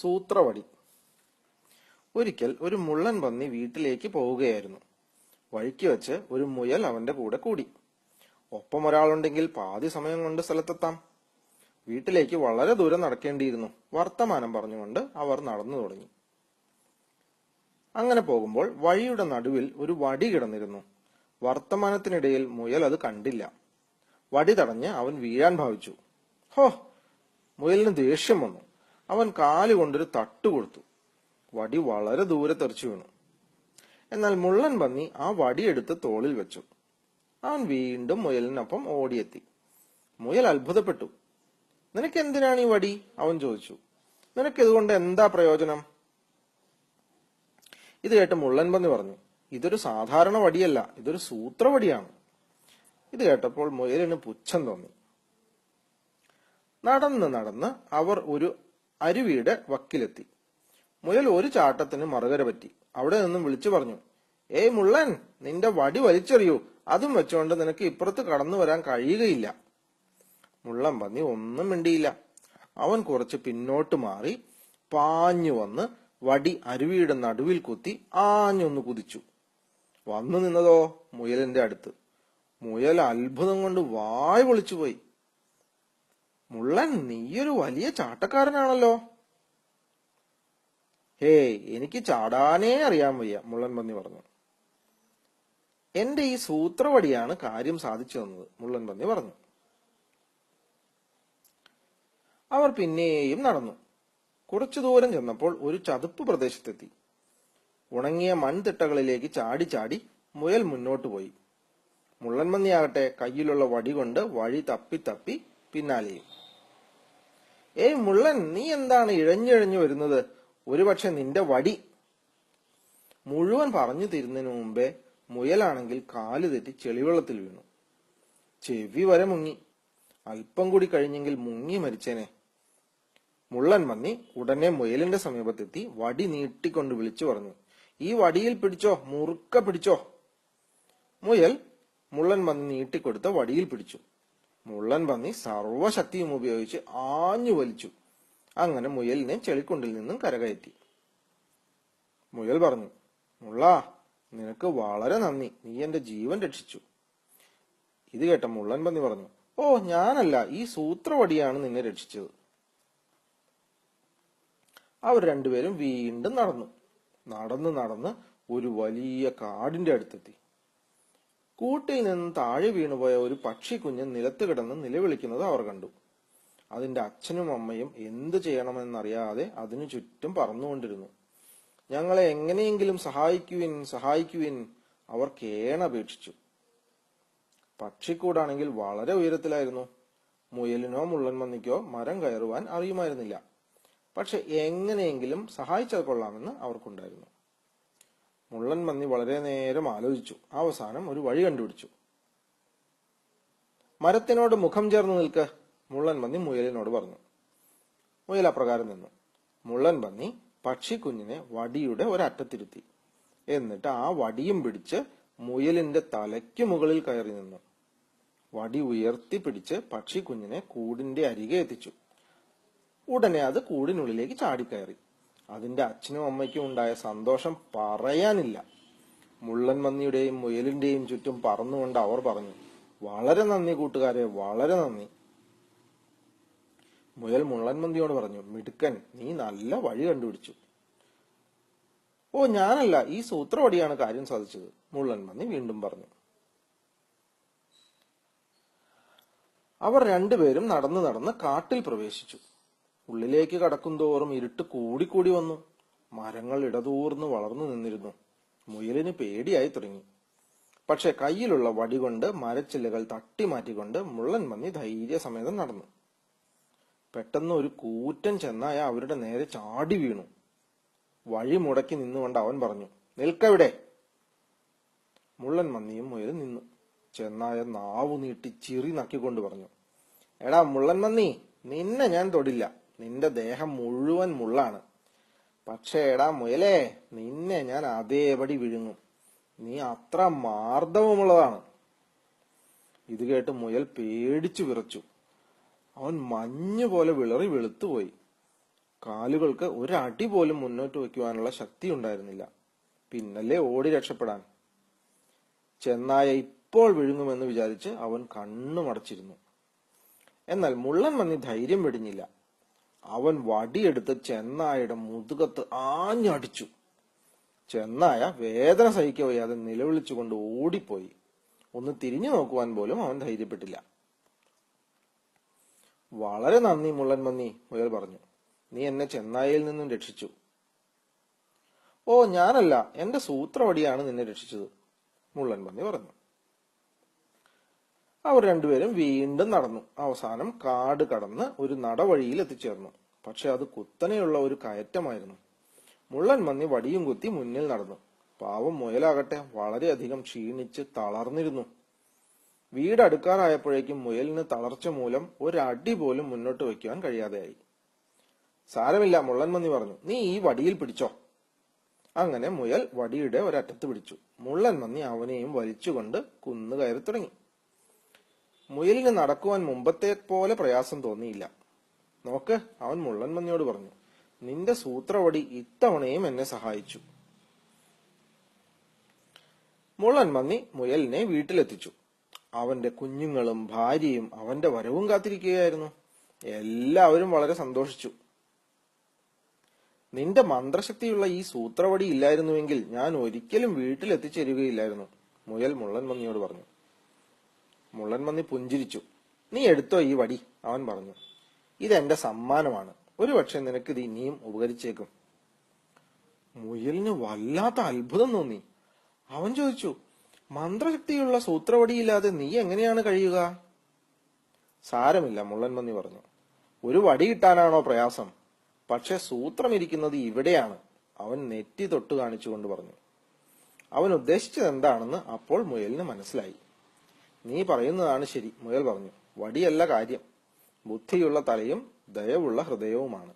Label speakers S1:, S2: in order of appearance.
S1: സൂത്രവടി. ഒരിക്കൽ ഒരു മുള്ളൻ പന്നി വീട്ടിലേക്ക് പോവുകയായിരുന്നു. വഴിക്ക് വെച്ച് ഒരു മുയൽ അവന്റെ കൂടെ കൂടി. ഒപ്പം ഒരാളുണ്ടെങ്കിൽ പാതി സമയം കൊണ്ട് സ്ഥലത്തെത്താം. വീട്ടിലേക്ക് വളരെ ദൂരം നടക്കേണ്ടിയിരുന്നു. വർത്തമാനം പറഞ്ഞുകൊണ്ട് അവർ നടന്നു തുടങ്ങി. അങ്ങനെ പോകുമ്പോൾ വഴിയുടെ നടുവിൽ ഒരു വടി കിടന്നിരുന്നു. വർത്തമാനത്തിനിടയിൽ മുയൽ അത് കണ്ടില്ല. വടി തടഞ്ഞ് അവൻ വീഴാൻ ഭാവിച്ചു. ഹോ മുയലിന് ദേഷ്യം വന്നു. അവൻ കാലുകൊണ്ടൊരു തട്ട് കൊടുത്തു. വടി വളരെ ദൂരെ തെറിച്ചു വീണു. എന്നാൽ മുള്ളൻ പന്നി ആ വടിയെടുത്ത് തോളിൽ വെച്ചു. അവൻ വീണ്ടും മുയലിനൊപ്പം ഓടിയെത്തി. മുയൽ അത്ഭുതപ്പെട്ടു. നിനക്ക് എന്തിനാണ് ഈ വടി? അവൻ ചോദിച്ചു. നിനക്ക് ഇതുകൊണ്ട് എന്താ പ്രയോജനം? ഇത് കേട്ട് മുള്ളൻ പന്നി പറഞ്ഞു. ഇതൊരു സാധാരണ വടിയല്ല. ഇതൊരു സൂത്രവടിയാണ്. ഇത് കേട്ടപ്പോൾ മുയലിന് പുച്ഛം തോന്നി. നടന്ന് നടന്ന് അവർ ഒരു അരുവിയുടെ വക്കിലെത്തി. മുയൽ ഒരു ചാട്ടത്തിന് മറുകര പറ്റി. അവിടെ നിന്നും വിളിച്ചു പറഞ്ഞു ഏയ് മുള്ളൻ നിന്റെ വടി വലിച്ചെറിയൂ. അതും വെച്ചുകൊണ്ട് നിനക്ക് ഇപ്പുറത്ത് കടന്നു വരാൻ കഴിയുകയില്ല. മുള്ളൻ പന്നി ഒന്നും മിണ്ടിയില്ല. അവൻ കുറച്ച് പിന്നോട്ട് മാറി പാഞ്ഞു വന്ന് വടി അരുവിയുടെ നടുവിൽ കുത്തി ആഞ്ഞൊന്ന് കുതിച്ചു. വന്നു നിന്നതോ? മുയലിന്റെ അടുത്ത്. മുയൽ അത്ഭുതം കൊണ്ട് വായ് പൊളിച്ചുപോയി. മുള്ളൻ നീയൊരു വലിയ ചാട്ടക്കാരനാണല്ലോ. ഹേ എനിക്ക് ചാടാനേ അറിയാൻ വയ്യ മുള്ളൻ പന്നി പറഞ്ഞു. എന്റെ ഈ സൂത്രവടിയാണ് കാര്യം സാധിച്ചു തന്നത് മുള്ളൻ പന്നി പറഞ്ഞു. അവർ പിന്നെയും നടന്നു. കുറച്ചു ദൂരം ചെന്നപ്പോൾ ഒരു ചതുപ്പ് പ്രദേശത്തെത്തി. ഉണങ്ങിയ മൺതിട്ടകളിലേക്ക് ചാടി ചാടി മുയൽ മുന്നോട്ട് പോയി. മുള്ളൻ മുള്ളൻമന്നിയാകട്ടെ കയ്യിലുള്ള വടി കൊണ്ട് വഴി തപ്പി തപ്പി പിന്നാലെയും. ഏയ് മുള്ളൻ നീ എന്താണ് ഇഴഞ്ഞിഴഞ്ഞു വരുന്നത്? ഒരുപക്ഷെ നിന്റെ വടി. മുഴുവൻ പറഞ്ഞു തീരുന്നതിന് മുമ്പേ മുയലാണെങ്കിൽ കാൽ തെറ്റി ചെളിവെള്ളത്തിൽ വീണു. ചെവി വരെ മുങ്ങി. അല്പം കൂടി കഴിഞ്ഞെങ്കിൽ മുങ്ങി മരിച്ചേനെ. മുള്ളൻ മന്നി ഉടനെ മുയലിന്റെ സമീപത്തെത്തി വടി നീട്ടിക്കൊണ്ട് വിളിച്ചു പറഞ്ഞു ഈ വടിയിൽ പിടിച്ചോ? മുറുക്ക പിടിച്ചോ? മുയൽ മുള്ളൻ മന്നി നീട്ടിക്കൊടുത്ത വടിയിൽ പിടിച്ചു. മുള്ളൻ പന്നി സർവശക്തിയും ഉപയോഗിച്ച് ആഞ്ഞു വലിച്ചു. അങ്ങനെ മുയലിനെ ചെളിക്കുണ്ടിൽ നിന്നും കരകയറ്റി. മുയൽ പറഞ്ഞു മുള്ള നിനക്ക് വളരെ നന്ദി. നീ എന്റെ ജീവൻ രക്ഷിച്ചു. ഇത് കേട്ട മുള്ളൻ പന്നി പറഞ്ഞു ഓ ഞാനല്ല. ഈ സൂത്രവടിയാണ് നിന്നെ രക്ഷിച്ചത്. അവർ രണ്ടുപേരും വീണ്ടും നടന്നു. നടന്ന് നടന്ന് ഒരു വലിയ കാടിന്റെ അടുത്തെത്തി. കൂട്ടിൽ നിന്ന് താഴെ വീണുപോയ ഒരു പക്ഷിക്കുഞ്ഞ് നിലത്ത് കിടന്ന് നിലവിളിക്കുന്നത് അവർ കണ്ടു. അതിന്റെ അച്ഛനും അമ്മയും എന്ത് ചെയ്യണമെന്നറിയാതെ അതിനു ചുറ്റും പറന്നുകൊണ്ടിരുന്നു. ഞങ്ങളെ എങ്ങനെയെങ്കിലും സഹായിക്കുവിൻ സഹായിക്കുവിൻ അവർ കേണപേക്ഷിച്ചു. പക്ഷിക്കൂടാണെങ്കിൽ വളരെ ഉയരത്തിലായിരുന്നു. മുയലിനോ മുള്ളൻമന്നിക്കോ മരം കയറുവാൻ അറിയുമായിരുന്നില്ല. പക്ഷെ എങ്ങനെയെങ്കിലും സഹായിച്ചാൽ കൊള്ളാമെന്ന് അവർക്കുണ്ടായിരുന്നു. മുള്ളൻ മന്നി വളരെ നേരം ആലോചിച്ചു. അവസാനം ഒരു വഴി കണ്ടുപിടിച്ചു. മരത്തിനോട് മുഖം ചേർന്ന് നിൽക്ക് മുള്ളൻ പന്നി മുയലിനോട് പറഞ്ഞു. മുയൽ അപ്രകാരം നിന്നു. മുള്ളൻ പന്നി പക്ഷിക്കുഞ്ഞിനെ വടിയുടെ ഒരറ്റത്തിരുത്തി. എന്നിട്ട് ആ വടിയും പിടിച്ച് മുയലിന്റെ തലയ്ക്ക് മുകളിൽ കയറി നിന്നു. വടി ഉയർത്തി പിടിച്ച് പക്ഷിക്കുഞ്ഞിനെ കൂടിന്റെ അരികെ എത്തിച്ചു. ഉടനെ അത് കൂടിനുള്ളിലേക്ക് ചാടിക്കയറി. അതിന്റെ അച്ഛനും അമ്മയ്ക്കും ഉണ്ടായ സന്തോഷം പറയാനില്ല. മുള്ളൻ മന്നിയുടെയും മുയലിന്റെയും ചുറ്റും പറന്നുകൊണ്ട് അവർ പറഞ്ഞു വളരെ നന്ദി കൂട്ടുകാരെ വളരെ നന്ദി. മുയൽ മുള്ളൻ മന്തിയോട് പറഞ്ഞു മിടുക്കൻ നീ നല്ല വഴി കണ്ടുപിടിച്ചു. ഓ ഞാനല്ല ഈ സൂത്രവടിയാണ് കാര്യം സാധിച്ചത് മുള്ളൻ മന്നി വീണ്ടും പറഞ്ഞു. അവർ രണ്ടുപേരും നടന്നു നടന്ന് കാട്ടിൽ പ്രവേശിച്ചു. ഉള്ളിലേക്ക് കടക്കും തോറും ഇരുട്ട് കൂടിക്കൂടി വന്നു. മരങ്ങൾ ഇടതൂർന്ന് വളർന്നു നിന്നിരുന്നു. മുയലിന് പേടിയായി തുടങ്ങി. പക്ഷെ കയ്യിലുള്ള വടി കൊണ്ട് മരച്ചില്ലകൾ തട്ടി മാറ്റിക്കൊണ്ട് മുള്ളൻ മന്നി ധൈര്യസമേതം നടന്നു. പെട്ടെന്ന് ഒരു കൂറ്റൻ ചെന്നായ അവരുടെ നേരെ ചാടി വീണു. വഴി മുടക്കി നിന്നുകൊണ്ട് അവൻ പറഞ്ഞു നിൽക്കവിടെ. മുള്ളൻ മന്നിയും മുയലും നിന്നു. ചെന്നായ നാവു നീട്ടി ചിറി നക്കിക്കൊണ്ട് പറഞ്ഞു എടാ മുള്ളൻ മന്നി നിന്നെ ഞാൻ തൊടില്ല. നിന്റെ ദേഹം മുഴുവൻ മുള്ളാണ്. പക്ഷേ എടാ മുയലേ നിന്നെ ഞാൻ അതേപടി വിഴുങ്ങും. നീ അത്ര മാർദ്ദവമുള്ളതാണ് ഇത് കേട്ട് മുയൽ പേടിച്ചു വിറച്ചു. അവൻ മഞ്ഞു പോലെ വിളറി വെളുത്തുപോയി. കാലുകൾക്ക് ഒരടി പോലും മുന്നോട്ട് വയ്ക്കുവാനുള്ള ശക്തി ഉണ്ടായിരുന്നില്ല പിന്നല്ലേ ഓടി രക്ഷപ്പെടാൻ. ചെന്നായ ഇപ്പോൾ വിഴുങ്ങുമെന്ന് വിചാരിച്ച് അവൻ കണ്ണുമടച്ചിരുന്നു. എന്നാൽ മുള്ളൻ വന്നി ധൈര്യം വെടിഞ്ഞില്ല. അവൻ വടിയെടുത്ത് ചെന്നായയുടെ മുതുകത്ത് ആഞ്ഞടിച്ചു. ചെന്നായ വേദന സഹിക്ക വയ്യാതെ നിലവിളിച്ചുകൊണ്ട് ഓടിപ്പോയി. ഒന്ന് തിരിഞ്ഞു നോക്കുവാൻ പോലും അവൻ ധൈര്യപ്പെട്ടില്ല. വളരെ നന്ദി മുള്ളൻ മന്നി മുയൽ പറഞ്ഞു. നീ എന്നെ ചെന്നായയിൽ നിന്നും രക്ഷിച്ചു. ഓ ഞാനല്ല. എന്റെ സൂത്രവടിയാണ് നിന്നെ രക്ഷിച്ചത് മുള്ളൻ മന്നി പറഞ്ഞു. അവർ രണ്ടുപേരും വീണ്ടും നടന്നു. അവസാനം കാട് കടന്ന് ഒരു നടവഴിയിൽ എത്തിച്ചേർന്നു. പക്ഷെ അത് കുത്തനെയുള്ള ഒരു കയറ്റമായിരുന്നു. മുള്ളൻ മന്നി വടിയും കുത്തി മുന്നിൽ നടന്നു. പാവം മുയലാകട്ടെ വളരെയധികം ക്ഷീണിച്ച് തളർന്നിരുന്നു. വീടടുക്കാറായപ്പോഴേക്കും മുയലിന് തളർച്ച മൂലം ഒരടി പോലും മുന്നോട്ട് വയ്ക്കുവാൻ കഴിയാതെയായി. സാരമില്ല മുള്ളൻ മന്നി പറഞ്ഞു. നീ ഈ വടിയിൽ പിടിച്ചോ. അങ്ങനെ മുയൽ വടിയുടെ ഒരറ്റത്ത് പിടിച്ചു. മുള്ളൻ മന്നി അവനെയും വലിച്ചുകൊണ്ട് കുന്നു കയറി തുടങ്ങി മുയലിന് നടക്കുവാൻ മുമ്പത്തെ പോലെ പ്രയാസം തോന്നിയില്ല. നോക്ക് അവൻ മുള്ളൻ മന്നിയോട് പറഞ്ഞു നിന്റെ സൂത്രവടി ഇത്തവണയും എന്നെ സഹായിച്ചു. മുള്ളൻ മന്നി മുയലിനെ വീട്ടിലെത്തിച്ചു. അവന്റെ കുഞ്ഞുങ്ങളും ഭാര്യയും അവന്റെ വരവും കാത്തിരിക്കുകയായിരുന്നു. എല്ലാവരും വളരെ സന്തോഷിച്ചു. നിന്റെ മന്ത്രശക്തിയുള്ള ഈ സൂത്രവടി ഇല്ലായിരുന്നുവെങ്കിൽ ഞാൻ ഒരിക്കലും വീട്ടിലെത്തിച്ചേരുകയില്ലായിരുന്നു മുയൽ മുള്ളൻ മന്നിയോട് പറഞ്ഞു. മുള്ളൻ മന്നി പുഞ്ചിരിച്ചു. നീ എടുത്തോ ഈ വടി? അവൻ പറഞ്ഞു. ഇതെന്റെ സമ്മാനമാണ്. ഒരുപക്ഷെ നിനക്ക് ഇത് ഇനിയും ഉപകരിച്ചേക്കും. മുയലിന് വല്ലാത്ത അത്ഭുതം തോന്നി. അവൻ ചോദിച്ചു. മന്ത്രശക്തിയുള്ള സൂത്രവടിയില്ലാതെ നീ എങ്ങനെയാണ് കഴിയുക? സാരമില്ല മുള്ളൻ മന്നി പറഞ്ഞു. ഒരു വടി കിട്ടാനാണോ പ്രയാസം? പക്ഷെ സൂത്രം ഇരിക്കുന്നത് ഇവിടെയാണ്. അവൻ നെറ്റി തൊട്ട് കാണിച്ചുകൊണ്ട് പറഞ്ഞു. അവൻ ഉദ്ദേശിച്ചത് എന്താണെന്ന് അപ്പോൾ മുയലിന് മനസ്സിലായി. നീ പറയുന്നതാണ് ശരി. മുയൽ പറഞ്ഞു. വടിയല്ല കാര്യം. ബുദ്ധിയുള്ള തലയും ദയവുള്ള ഹൃദയവുമാണ്.